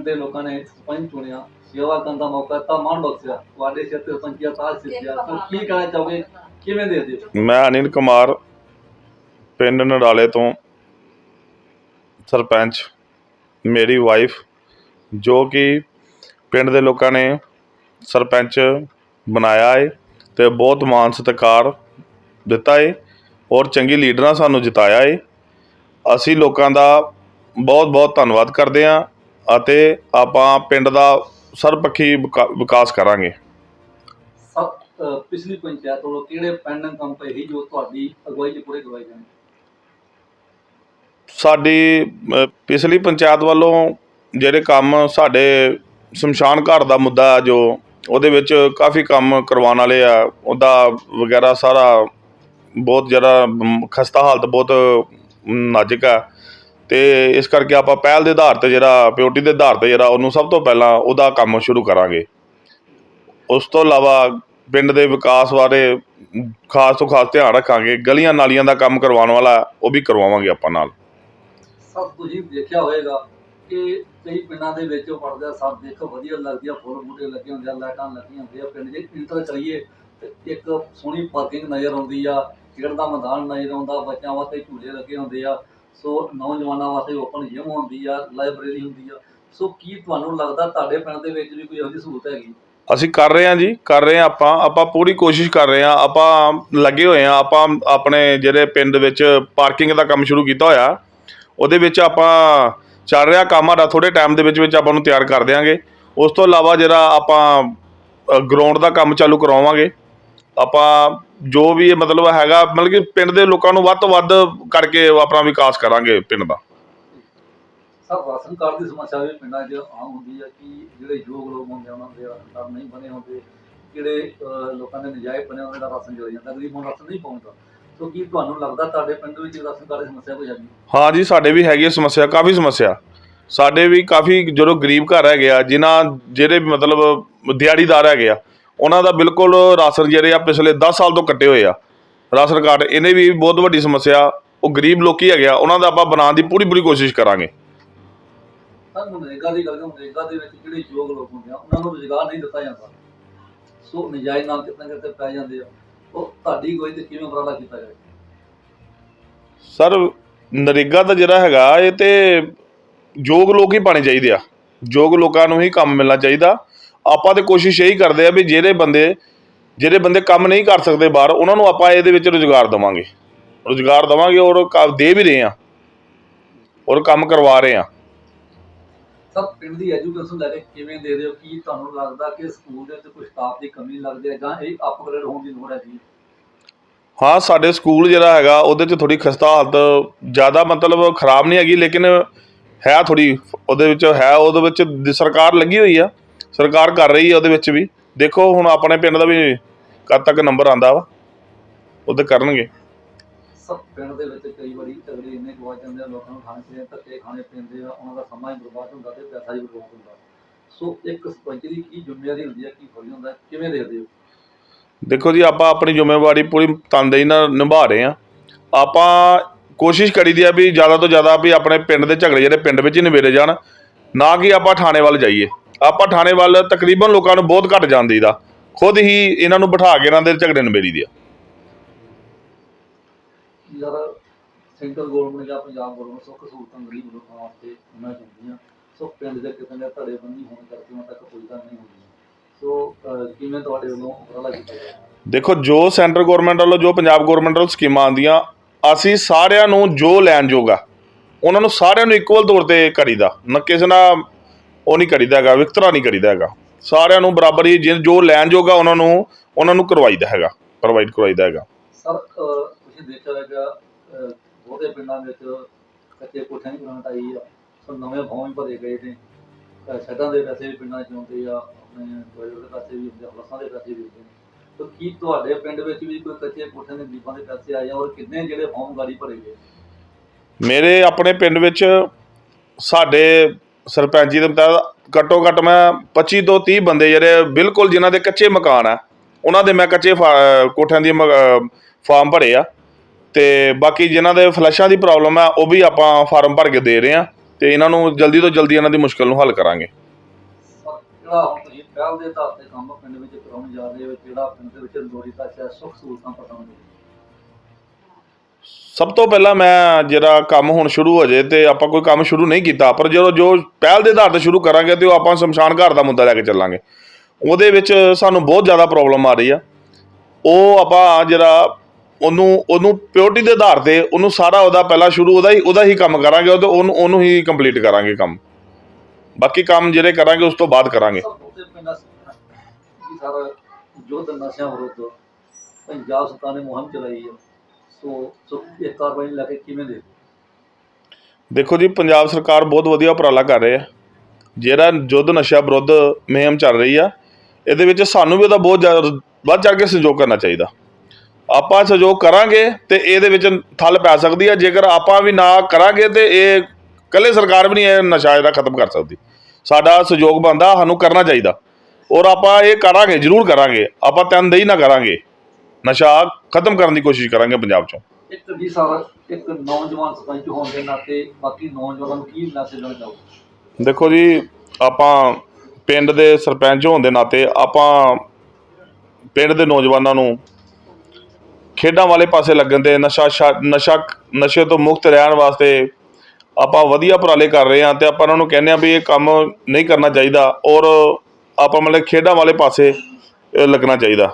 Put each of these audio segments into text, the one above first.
ਪਿੰਡ ਦੇ ਲੋਕਾਂ ਨੇ ਸਰਪੰਚ ਚੁਣਿਆ। ਸੇਵਾ ਕਰਨ ਦਾ ਮੌਕਾ ਤਾਂ ਮਾਣ ਬਖਸ਼ਿਆ ਤੁਹਾਡੇ ਸਿਰ ਤੇ ਸਰਪੰਚੀਆ ਤਾਜ ਸਿੱਧਿਆ ਤਾਂ ਕੀ ਕਹਿਣਾ ਚਾਹੋਗੇ? ਕਿਵੇਂ ਦੇ ਦਿਓ ਮੈਂ ਅਨਿਲ ਕੁਮਾਰ, ਪਿੰਡ ਨਡਾਲੇ ਤੋਂ ਸਰਪੰਚ। ਮੇਰੀ ਵਾਈਫ ਜੋ ਕਿ ਪਿੰਡ ਦੇ ਲੋਕਾਂ ਨੇ ਸਰਪੰਚ ਬਣਾਇਆ ਏ ਤੇ ਬਹੁਤ ਮਾਣ ਸਤਿਕਾਰ ਦਿੱਤਾ ਹੈ ਔਰ ਚੰਗੀ ਲੀਡਰਾਂ ਸਾਨੂੰ ਜਿਤਾਇਆ ਏ। ਅਸੀਂ ਲੋਕਾਂ ਦਾ ਬਹੁਤ ਬਹੁਤ ਧੰਨਵਾਦ ਕਰਦੇ ਹਾਂ ਅਤੇ ਆਪਾਂ ਪਿੰਡ ਦਾ ਸਰਬਪੱਖੀ ਵਿਕਾ- ਵਿਕਾਸ ਕਰਾਂਗੇ। ਸਭ ਪਿਛਲੀ ਪੰਚਾਇਤ ਵੱਲੋਂ ਕਿਹੜੇ ਪੈਂਡਿੰਗ ਕੰਮ ਪਏ ਸੀ ਜੋ ਤੁਹਾਡੀ ਅਗਵਾਈ 'ਚ ਪੂਰੇ ਕਰਵਾਏ ਜਾਣ? ਸਾਡੀ ਅ, ਪਿਛਲੀ ਪੰਚਾਇਤ ਵੱਲੋਂ ਜਿਹੜੇ ਕੰਮ ਸਾਡੇ ਸ਼ਮਸ਼ਾਨ ਘਾਟ ਦਾ ਮੁੱਦਾ ਹੈ ਜੋ ਉਹਦੇ ਵਿੱਚ ਕਾਫੀ ਕੰਮ ਕਰਵਾਉਣ ਵਾਲੇ ਆ। ਉਹਦਾ ਵਗੈਰਾ ਸਾਰਾ ਬਹੁਤ ਜ਼ਿਆਦਾ ਮ, ਖਸਤਾ ਹਾਲਤ ਬਹੁਤ ਨਾਜ਼ੁਕ ਆ। ਤੇ ਇਸ ਕਰਕੇ ਆਪਾਂ ਪਹਿਲ ਦੇ ਆਧਾਰ ਤੇ ਜਿਹੜਾ ਪਿਓਰਟੀ ਦੇ ਆਧਾਰ ਤੇ ਜਿਹੜਾ ਉਹਨੂੰ ਸਭ ਤੋਂ ਪਹਿਲਾਂ ਉਹਦਾ ਕੰਮ ਸ਼ੁਰੂ ਕਰਾਂਗੇ। ਉਸ ਤੋਂ ਇਲਾਵਾ ਪਿੰਡ ਦੇ ਵਿਕਾਸ ਬਾਰੇ ਖਾਸ ਤੋਂ ਖਾਸ ਧਿਆਨ ਰੱਖਾਂਗੇ। ਗਲੀਆਂ ਨਾਲੀਆਂ ਦਾ ਕੰਮ ਕਰਵਾਉਣ ਵਾਲਾ, ਉਹ ਵੀ ਕਰਵਾਵਾਂਗੇ ਆਪਾਂ ਨਾਲ। ਸਭ ਤੁਸੀਂ ਦੇਖਿਆ ਹੋਵੇਗਾ ਕਿ ਕਈ ਪਿੰਡਾਂ ਦੇ ਵਿੱਚ ਪੜਦੇ ਸਭ ਦੇਖੋ ਵਧੀਆ ਲੱਗਦੀ ਆ, ਫੁੱਲ ਬੂਟੇ ਲੱਗੇ ਹੁੰਦੇ ਆ, ਲਾਈਟਾਂ ਲੱਗੀਆਂ ਹੁੰਦੀਆਂ ਪਿੰਡ ਜੇ ਇੰਟਰ ਕਰੀਏ ਤੇ ਇੱਕ ਸੋਹਣੀ ਪਾਰਕਿੰਗ ਨਜ਼ਰ ਆਉਂਦੀ ਆ, ਖੇਡ ਦਾ ਮੈਦਾਨ ਨਜ਼ਰ ਆਉਂਦਾ, ਬੱਚਿਆਂ ਵਾਸਤੇ ਝੂਲੇ ਲੱਗੇ ਹੁੰਦੇ ਆ। ਸੋ ਨੌਜਵਾਨਾਂ ਵਾਸਤੇ ਓਪਨ ਜਿਮ ਹੁੰਦੀ ਆ ਲਾਇਬ੍ਰੇਰੀ ਹੁੰਦੀ ਆ। ਸੋ ਕੀ ਤੁਹਾਨੂੰ ਲੱਗਦਾ ਤੁਹਾਡੇ ਪਿੰਡ ਦੇ ਵਿੱਚ ਵੀ ਕੋਈ ਇਹੋ ਜਿਹੀ ਸਹੂਲਤ ਹੈਗੀ? ਅਸੀਂ ਕਰ ਰਹੇ ਹਾਂ ਜੀ, ਕਰ ਰਹੇ ਹਾਂ ਆਪਾਂ। ਆਪਾਂ ਪੂਰੀ ਕੋਸ਼ਿਸ਼ ਕਰ ਰਹੇ ਹਾਂ। ਆਪਾਂ ਲੱਗੇ ਹੋਏ ਹਾਂ। ਆਪਾਂ ਆਪਣੇ ਜਿਹੜੇ ਪਿੰਡ ਵਿੱਚ ਪਾਰਕਿੰਗ ਦਾ ਕੰਮ ਸ਼ੁਰੂ ਕੀਤਾ ਹੋਇਆ, ਉਹਦੇ ਵਿੱਚ ਆਪਾਂ ਚੱਲ ਰਿਹਾ ਕੰਮ। ਸਾਡਾ ਥੋੜੇ ਟਾਈਮ ਦੇ ਵਿੱਚ ਵਿੱਚ ਆਪਾਂ ਨੂੰ ਤਿਆਰ ਕਰ ਦਿਆਂਗੇ। ਉਸ ਤੋਂ ਇਲਾਵਾ ਜਿਹੜਾ ਆਪਾਂ ਗਰਾਊਂਡ ਦਾ ਕੰਮ ਚਾਲੂ ਕਰਾਵਾਂਗੇ। ਆਪਾਂ ਜੋ ਵੀ ਇਹ ਮਤਲਬ ਹੈਗਾ ਮਤਲਬ ਕਿ ਪਿੰਡ ਦੇ ਲੋਕਾਂ ਨੂੰ ਵੱਧ ਤੋਂ ਵੱਧ ਕਰਕੇ ਆਪਣਾ ਵਿਕਾਸ ਕਰਾਂਗੇ ਪਿੰਡ ਦਾ। ਸਭ ਰਾਸ਼ਨ ਕਾਰਡ ਦੀ ਸਮੱਸਿਆ ਵੀ ਪਿੰਡਾਂ 'ਚ ਆਮ ਹੁੰਦੀ ਆ ਕਿ ਜਿਹੜੇ ਯੋਗ ਲੋਕ ਹੁੰਦੇ ਆ ਉਹਨਾਂ ਦੇ ਰਾਸ਼ਨ ਕਾਰਡ ਨਹੀਂ ਬਣੇ ਹੁੰਦੇ ਜਿਹੜੇ ਅਹ, ਲੋਕਾਂ ਦੇ ਨਜਾਇਜ਼ ਬਣੇ ਹੁੰਦੇ ਦਾ ਰਾਸ਼ਨ ਚਲੇ ਜਾਂਦਾ ਗਰੀਬ ਨੂੰ ਰਾਸ਼ਨ ਨਹੀਂ ਪਹੁੰਚਦਾ। ਸੋ ਕੀ ਤੁਹਾਨੂੰ ਲੱਗਦਾ ਤੁਹਾਡੇ ਪਿੰਡ ਵਿੱਚ ਰਾਸ਼ਨ ਕਾਰਡ ਦੀ ਸਮੱਸਿਆ ਕੋਈ ਹੈਗੀ? ਹਾਂ ਜੀ ਸਾਡੇ ਵੀ ਹੈਗੀ ਹੈ ਸਮੱਸਿਆ ਕਾਫੀ ਸਮੱਸਿਆ। ਸਾਡੇ ਵੀ ਕਾਫੀ ਜਦੋਂ ਗਰੀਬ ਘਰ ਹੈਗੇ ਆ ਜਿਨ੍ਹਾਂ ਜਿਹੜੇ ਮਤਲਬ ਦਿਹਾੜੀਦਾਰ ਹੈਗੇ ਆ ਉਹਨਾਂ ਦਾ ਬਿਲਕੁਲ ਰਾਸ਼ਨ ਜਿਹੜੇ ਆ ਪਿਛਲੇ 10 ਸਾਲ ਤੋਂ ਕੱਟੇ ਹੋਏ ਆ। ਰਾਸ਼ਨ ਕਾਰਡ ਇਹਨੇ ਵੀ ਬਹੁਤ ਵੱਡੀ ਸਮੱਸਿਆ ਉਹ ਗਰੀਬ ਲੋਕੀ ਹੈਗੇ ਆ ਉਹਨਾਂ ਦਾ ਆਪਾਂ ਬਣਾਉਣ ਦੀ ਪੂਰੀ ਪੂਰੀ ਕੋਸ਼ਿਸ਼ ਕਰਾਂਗੇ। ਤਾਂ ਮਨਰੇਗਾ ਦੀ ਗੱਲ ਕਰਾਂ ਮਨਰੇਗਾ ਦੇ ਵਿੱਚ ਜਿਹੜੇ ਯੋਗ ਲੋਕ ਹੁੰਦੇ ਆ ਉਹਨਾਂ ਨੂੰ ਰੁਜ਼ਗਾਰ ਨਹੀਂ ਦਿੱਤਾ ਜਾਂਦਾ। ਸੋ ਨਜਾਇਜ਼ ਨਾਲ ਕਿਤੇ ਨਾ ਕਿਤੇ ਪੈ ਜਾਂਦੇ ਆ। ਉਹ ਤੁਹਾਡੀ ਕੋਈ ਤੇ ਕਿਵੇਂ ਉਪਰਾਲਾ ਕੀਤਾ ਜਾਏ ਸਰ ਨਰੇਗਾ ਦਾ ਜਿਹੜਾ ਹੈਗਾ ਇਹ ਤੇ ਯੋਗ ਲੋਕ ਹੀ ਪਾਣੇ ਚਾਹੀਦੇ ਆ। ਯੋਗ ਲੋਕਾਂ ਨੂੰ ਹੀ ਕੰਮ ਮਿਲਣਾ ਚਾਹੀਦਾ। ਆਪਾਂ ਤੇ ਕੋਸ਼ਿਸ਼ ਇਹੀ ਕਰਦੇ ਆ ਵੀ ਜਿਹੜੇ ਬੰਦੇ ਜਿਹੜੇ ਬੰਦੇ ਕੰਮ ਨਹੀਂ ਕਰ ਸਕਦੇ ਬਾਹਰ ਉਹਨਾਂ ਨੂੰ ਆਪਾਂ ਇਹਦੇ ਵਿੱਚ ਰੁਜ਼ਗਾਰ ਦੇਵਾਂਗੇ। ਰੁਜ਼ਗਾਰ ਦੇਵਾਂਗੇ ਔਰ ਦੇ ਵੀ ਰਹੇ ਆ। ਔਰ ਕੰਮ ਕਰਵਾ ਰਹੇ ਆ। ਸਭ ਪਿੰਡ ਦੀ ਐਜੂਕੇਸ਼ਨ ਲੈ ਕੇ ਕਿਵੇਂ ਦੇ ਰਹੇ ਹੋ? ਕੀ ਤੁਹਾਨੂੰ ਲੱਗਦਾ ਕਿ ਸਕੂਲ ਦੇ ਵਿੱਚ ਕੋਈ ਸਟਾਫ ਦੀ ਕਮੀ ਲੱਗਦੀ ਹੈ ਜਾਂ ਇਹ ਅਪਗ੍ਰੇਡ ਹੋਣ ਦੀ ਲੋੜ ਹੈ? ਜੀ ਹਾਂ ਸਾਡੇ ਸਕੂਲ ਜਿਹੜਾ ਹੈਗਾ ਉਹਦੇ 'ਚ ਥੋੜੀ ਖਸਤਾ ਹਾਲਤ ਜ਼ਿਆਦਾ ਮਤਲਬ ਖਰਾਬ ਨਹੀਂ ਹੈਗੀ ਲੇਕਿਨ ਹੈ ਥੋੜੀ ਉਹਦੇ ਵਿੱਚ ਹੈ ਉਹਦੇ ਵਿੱਚ ਸਰਕਾਰ ਲੱਗੀ ਹੋਈ ਆ। ਸਰਕਾਰ ਕਰ ਰਹੀ ਹੈ ਉਹਦੇ ਵਿੱਚ ਵੀ। ਦੇਖੋ ਹੁਣ ਆਪਣੇ ਪਿੰਡ ਦਾ ਵੀ ਕਦ ਤੱਕ ਨੰਬਰ ਆਂਦਾ ਵਾ ਉਹਦੇ ਕਰਨਗੇ। ਸਭ ਪਿੰਡ ਦੇ ਵਿੱਚ ਕਈ ਵਾਰੀ ਝਗੜੇ ਇੰਨੇ ਗਵਾ ਜਾਂਦੇ ਆ ਲੋਕਾਂ ਨੂੰ ਖਾਣੇ ਪੀਣੇ ਧੱਕੇ ਖਾਣੇ ਪੈਂਦੇ ਆ ਉਹਨਾਂ ਦਾ ਸਮਾਂ ਹੀ ਬਰਬਾਦ ਹੁੰਦਾ ਤੇ ਪੈਸਾ ਹੀ ਬਰਬਾਦ ਹੁੰਦਾ। ਸੋ ਇੱਕ ਸਰਪੰਚ ਦੀ ਕੀ ਜ਼ਿੰਮੇਵਾਰੀ ਹੁੰਦੀ ਹੈ ਕੀ ਫਰਜ਼ ਹੁੰਦਾ ਹੈ, ਕਿਵੇਂ ਦੇਖਦੇ ਹੋ? ਦੇਖੋ ਜੀ ਆਪਾਂ ਆਪਣੀ ਜ਼ਿੰਮੇਵਾਰੀ ਪੂਰੀ ਤਨਦੇਹੀ ਨਾਲ ਨਿਭਾ ਰਹੇ ਆ। ਆਪਾਂ ਕੋਸ਼ਿਸ਼ ਕਰੀਦੀ ਆ ਵੀ ਜ਼ਿਆਦਾ ਤੋਂ ਜ਼ਿਆਦਾ ਵੀ ਆਪਣੇ ਪਿੰਡ ਦੇ ਝਗੜੇ ਜਿਹੜੇ ਪਿੰਡ ਵਿੱਚ ਹੀ ਨਿਬੇੜੇ ਜਾਣ ਨਾ ਕਿ ਆਪਾਂ ਥਾਣੇ ਵੱਲ ਜਾਈਏ। ਆਪਾਂ ਥਾਣੇ ਵੱਲ ਤਕਰੀਬਨ ਲੋਕਾਂ ਨੂੰ ਬਹੁਤ ਘੱਟ ਜਾਣ ਦੇਈਦਾ ਖੁਦ ਹੀ ਇਹਨਾਂ ਨੂੰ ਬਿਠਾ ਕੇ ਇਹਨਾਂ ਦੇ ਝਗੜੇ ਨਿਬੇੜੀ ਦੀ ਆ। ਯਾਰ ਸੈਂਟਰ ਗਵਰਨਮੈਂਟ ਜਾਂ ਪੰਜਾਬ ਗਵਰਨਮੈਂਟ ਸੁੱਖ ਸਹੂਲਤਾਂ ਗਰੀਬ ਲੋਕਾਂ ਵਾਸਤੇ ਉਹਨਾਂ ਚਾਹੁੰਦੀਆਂ ਸੋ ਪਿੰਡ ਦੇ ਕਿਤੇ ਨਾ ਧੜੇਬੰਦੀ ਹੋਣ ਕਰਕੇ ਉਹਨਾਂ ਤੱਕ ਪਹੁੰਚਦਾ ਨਹੀਂ ਹੁੰਦੀ ਸੋ ਅਹ, ਕਿਵੇਂ ਤੁਹਾਡੇ ਵੱਲੋਂ ਉਪਰਾਲਾ ਕੀਤਾ ਜਾਏ ਦੇਖੋ ਜੋ ਸੈਂਟਰ ਗਵਰਨਮੈਂਟ ਵੱਲੋਂ ਜੋ ਪੰਜਾਬ ਗਵਰਨਮੈਂਟ ਵੱਲੋਂ ਸਕੀਮਾਂ ਆਉਂਦੀਆਂ ਅਸੀਂ ਸਾਰਿਆਂ ਨੂੰ ਜੋ ਲੈਣ ਜੋਗਾ ਉਹਨਾਂ ਨੂੰ ਸਾਰਿਆਂ ਨੂੰ ਇਕੁਅਲ ਤੌਰ ਤੇ ਕਰੀਦਾ। ਨਾ ਕਿਸੇ ਨਾਲ ਉਹ ਨਹੀਂ ਕਰੀਦਾ ਹੈਗਾ ਵਿਤਕਰਾ ਨਹੀਂ ਕਰੀਦਾ ਹੈਗਾ। ਸਾਰਿਆਂ ਨੂੰ ਬਰਾਬਰ ਹੀ ਜਿਨ- ਜੋ ਲੈਣ ਜੋਗਾ ਉਹਨਾਂ ਨੂੰ ਉਹਨਾਂ ਨੂੰ ਕਰਵਾਈਦਾ ਹੈਗਾ ਪ੍ਰੋਵਾਈਡ ਕਰਵਾਈਦਾ ਹੈਗਾ। ਸਰ ਤੁਸੀਂ ਦੇਖਿਆ ਅਹ, ਬਹੁਤੇ ਪਿੰਡਾਂ ਵਿੱਚ ਕੱਚੇ ਕੋਠਿਆਂ ਦੀ ਗ੍ਰਾਂਟ ਆਈ ਆ। ਸੋ ਨਵੇਂ ਭਵਨ ਵੀ ਭਰੇ ਗਏ ਨੇ। ਛੱਡਾਂ ਦੇ ਪੈਸੇ ਵੀ ਪਿੰਡਾਂ 'ਚ ਆਉਂਦੇ ਆ ਆਪਣੇ ਟੋਇਲਟ ਦੇ ਪੈਸੇ ਵੀ ਹੁੰਦੇ ਆ ਬੱਸਾਂ ਦੇ ਪੈਸੇ ਵੀ ਹੁੰਦੇ ਨੇ। ਤਾਂ ਕੀ ਤੁਹਾਡੇ ਪਿੰਡ ਵਿੱਚ ਵੀ ਕੋਈ ਕੱਚੇ ਕੋਠਿਆਂ ਦੇ ਗਰੀਬਾਂ ਦੇ ਪੈਸੇ ਆਏ ਆ ਔਰ ਕਿੰਨੇ ਜਿਹੜੇ ਫਾਰਮ ਗਾੜੀ ਭਰੇ ਗਏ? ਮੇਰੇ ਆਪਣੇ ਪਿੰਡ ਵਿੱਚ ਸਾਡੇ ਸਰਪੰਚ ਜੀ ਦੇ ਮੁਤਾਬਕ ਘੱਟੋ ਘੱਟ ਮੈਂ 25 ਤੋਂ 30 ਬੰਦੇ ਜਿਹੜੇ ਬਿਲਕੁਲ ਜਿਨ੍ਹਾਂ ਦੇ ਕੱਚੇ ਮਕਾਨ ਆ, ਉਹਨਾਂ ਦੇ ਮੈਂ ਕੱਚੇ ਕੋਠਿਆਂ ਦੀ ਫਾਰਮ ਭਰੇ ਆ। ਤੇ ਬਾਕੀ ਜਿਨ੍ਹਾਂ ਦੇ ਫਲੈਸ਼ਾਂ ਦੀ ਪ੍ਰੋਬਲਮ ਆ, ਉਹ ਵੀ ਆਪਾਂ ਫਾਰਮ ਭਰ ਕੇ ਦੇ ਰਹੇ ਆ ਤੇ ਇਹਨਾਂ ਨੂੰ ਜਲਦੀ ਤੋਂ ਜਲਦੀ ਇਹਨਾਂ ਦੀ ਮੁਸ਼ਕਲ ਨੂੰ ਹੱਲ ਕਰਾਂਗੇ। ਜਿਹੜਾ ਹੁਣ ਤੁਸੀਂ ਪਹਿਲ ਦੇ ਆਧਾਰ ਤੇ ਕੰਮ ਪਿੰਡ ਵਿੱਚ ਕਰਾਉਣ ਜਾ ਰਹੇ ਹੋ ਜਿਹੜਾ ਪਿੰਡ ਦੇ ਵਿੱਚ ਲੋੜੀ ਸੁੱਖ ਸਹੂਲਤਾਂ ਪਤਾਉਂਗੇ ਸਭ ਤੋਂ ਪਹਿਲਾਂ ਮੈਂ ਜਿਹੜਾ ਕੰਮ ਹੁਣ ਸ਼ੁਰੂ ਹੋ ਜੇ ਤੇ ਆਪਾਂ ਕੋਈ ਕੰਮ ਸ਼ੁਰੂ ਨਹੀਂ ਕੀਤਾ, ਪਰ ਜਦੋਂ ਜੋ ਪਹਿਲ ਦੇ ਆਧਾਰ ਤੇ ਸ਼ੁਰੂ ਕਰਾਂਗੇ ਤੇ ਉਹ ਆਪਾਂ ਸ਼ਮਸ਼ਾਨ ਘਾਟ ਦਾ ਮੁੱਦਾ ਲੈ ਕੇ ਚੱਲਾਂਗੇ। ਉਹਦੇ ਵਿੱਚ ਸਾਨੂੰ ਬਹੁਤ ਜ਼ਿਆਦਾ ਪ੍ਰੋਬਲਮ ਆ ਰਹੀ ਆ। ਉਹ ਆਪਾਂ ਜਿਹੜਾ ਉਹਨੂੰ ਉਹਨੂੰ ਪਿਓਰਟੀ ਦੇ ਆਧਾਰ ਤੇ ਉਹਨੂੰ ਸਾਰਾ ਉਹਦਾ ਪਹਿਲਾਂ ਸ਼ੁਰੂ, ਉਹਦਾ ਹੀ ਉਹਦਾ ਹੀ ਕੰਮ ਕਰਾਂਗੇ ਉਹ ਉਹਨੂੰ ਉਹਨੂੰ ਹੀ ਕੰਪਲੀਟ ਕਰਾਂਗੇ ਕੰਮ। ਬਾਕੀ ਕੰਮ ਜਿਹੜੇ ਕਰਾਂਗੇ ਉਸ ਤੋਂ ਬਾਅਦ ਕਰਾਂਗੇ। ਸਭ ਨਸ਼ਿਆਂ ਵਿਰੁੱਧ ਪੰਜਾਬ ਸਰਕਾਰ ਨੇ ਮੁਹਿੰਮ ਚਲਾਈ ਹੈ ਸੋ ਸੋ ਇਹ ਕਾਰਵਾਈ ਨੂੰ ਲੈ ਕੇ ਕਿਵੇਂ ਦੇ ਦੇਖੋ ਜੀ, ਪੰਜਾਬ ਸਰਕਾਰ ਬਹੁਤ ਵਧੀਆ ਉਪਰਾਲਾ ਕਰ ਰਹੀ ਹੈ। ਜਿਹੜਾ ਯੁੱਧ ਨਸ਼ਾ ਵਿਰੁੱਧ ਮੁਹਿੰਮ ਚੱਲ ਰਹੀ ਆ, ਇਹਦੇ ਵਿੱਚ ਸਾਨੂੰ ਵੀ ਉਹਦਾ ਬਹੁਤ ਜ਼ਿਆਦਾ ਵੱਧ ਚੜ ਕੇ ਸਹਿਯੋਗ ਕਰਨਾ ਚਾਹੀਦਾ। ਆਪਾਂ ਸਹਿਯੋਗ ਕਰਾਂਗੇ ਤੇ ਇਹਦੇ ਵਿੱਚ ਠੱਲ ਪੈ ਸਕਦੀ ਆ। ਜੇਕਰ ਆਪਾਂ ਵੀ ਨਾ ਕਰਾਂਗੇ ਤੇ ਇਹ ਇਕੱਲੇ ਸਰਕਾਰ ਵੀ ਨਹੀਂ ਇਹ ਨਸ਼ਾ ਇਹਦਾ ਖਤਮ ਕਰ ਸਕਦੀ। ਸਾਡਾ ਸਹਿਯੋਗ ਬੰਦਾ ਸਾਨੂੰ ਕਰਨਾ ਚਾਹੀਦਾ। ਔਰ ਆਪਾਂ ਇਹ ਕਰਾਂਗੇ, ਜ਼ਰੂਰ ਕਰਾਂਗੇ। ਆਪਾਂ ਤਨਦੇਹੀ ਨਾ ਕਰਾਂਗੇ। ਨਸ਼ਾ ਖਤਮ ਕਰਨ ਦੀ ਕੋਸ਼ਿਸ਼ ਕਰਾਂਗੇ ਪੰਜਾਬ 'ਚੋਂ। ਇੱਕ ਵੀ ਸਾਰਾ ਇੱਕ ਨੌਜਵਾਨ ਸਰਪੰਚ ਹੋਣ ਦੇ ਨਾਤੇ ਬਾਕੀ ਨੌਜਵਾਨਾਂ ਨੂੰ ਕੀ ਮੈਸੇਜ ਦੇਣਾ ਚਾਹੋਗੇ? ਦੇਖੋ ਜੀ ਆਪਾਂ ਪਿੰਡ ਦੇ ਸਰਪੰਚ ਹੋਣ ਦੇ ਨਾਤੇ ਆਪਾਂ ਪਿੰਡ ਦੇ ਨੌਜਵਾਨਾਂ ਨੂੰ ਖੇਡਾਂ ਵਾਲੇ ਪਾਸੇ ਲੱਗਣ ਤੇ ਨਸ਼ਾ ਨਸ਼ਾ ਨਸ਼ੇ ਤੋਂ ਮੁਕਤ ਰਹਿਣ ਵਾਸਤੇ ਆਪਾਂ ਵਧੀਆ ਉਪਰਾਲੇ ਕਰ ਰਹੇ ਹਾਂ ਤੇ ਆਪਾਂ ਉਹਨਾਂ ਨੂੰ ਕਹਿੰਦੇ ਆ ਵੀ ਇਹ ਕੰਮ ਨਹੀਂ ਕਰਨਾ ਚਾਹੀਦਾ ਔਰ ਆਪਾਂ ਮਤਲਬ ਖੇਡਾਂ ਵਾਲੇ ਪਾਸੇ ਲੱਗਣਾ ਚਾਹੀਦਾ।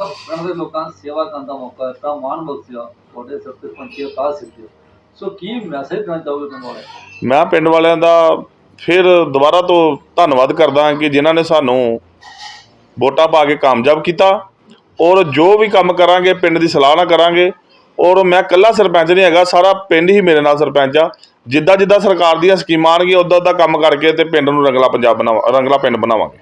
ਸਭ ਪਿੰਡ ਦੇ ਲੋਕਾਂ ਨੂੰ ਸੇਵਾ ਕਰਨ ਦਾ ਮੌਕਾ ਦਿੱਤਾ, ਮਾਣ ਬਖਸ਼ਿਆ ਤੁਹਾਡੇ ਸਿਰ ਤੇ ਪੰਚੀ ਉਤਾਰ ਸਿੱਧੇ ਸੋ ਕੀ ਮੈਸੇਜ ਦੇਣਾ ਚਾਹੋਗੇ ਪਿੰਡ ਵਾਲੇ ਮੈਂ ਪਿੰਡ ਵਾਲਿਆਂ ਦਾ ਫਿਰ ਦੁਬਾਰਾ ਤੋਂ ਧੰਨਵਾਦ ਕਰਦਾ ਕਿ ਜਿਨ੍ਹਾਂ ਨੇ ਸਾਨੂੰ ਵੋਟਾਂ ਪਾ ਕੇ ਕਾਮਯਾਬ ਕੀਤਾ ਔਰ ਜੋ ਵੀ ਕੰਮ ਕਰਾਂਗੇ, ਪਿੰਡ ਦੀ ਸਲਾਹ ਨਾਲ ਕਰਾਂਗੇ ਔਰ ਮੈਂ ਇਕੱਲਾ ਸਰਪੰਚ ਨਹੀਂ ਹੈਗਾ, ਸਾਰਾ ਪਿੰਡ ਹੀ ਮੇਰੇ ਨਾਲ ਸਰਪੰਚ ਆ। ਜਿੱਦਾਂ ਜਿੱਦਾਂ ਸਰਕਾਰ ਦੀਆਂ ਸਕੀਮਾਂ ਆਉਣਗੀਆਂ ਉਦਾਂ ਉਦਾਂ ਕੰਮ ਕਰਕੇ ਤੇ ਪਿੰਡ ਨੂੰ ਰੰਗਲਾ ਪੰਜਾਬ ਬਣਾਵਾ, ਰੰਗਲਾ ਪਿੰਡ ਬਣਾਵਾਂਗੇ।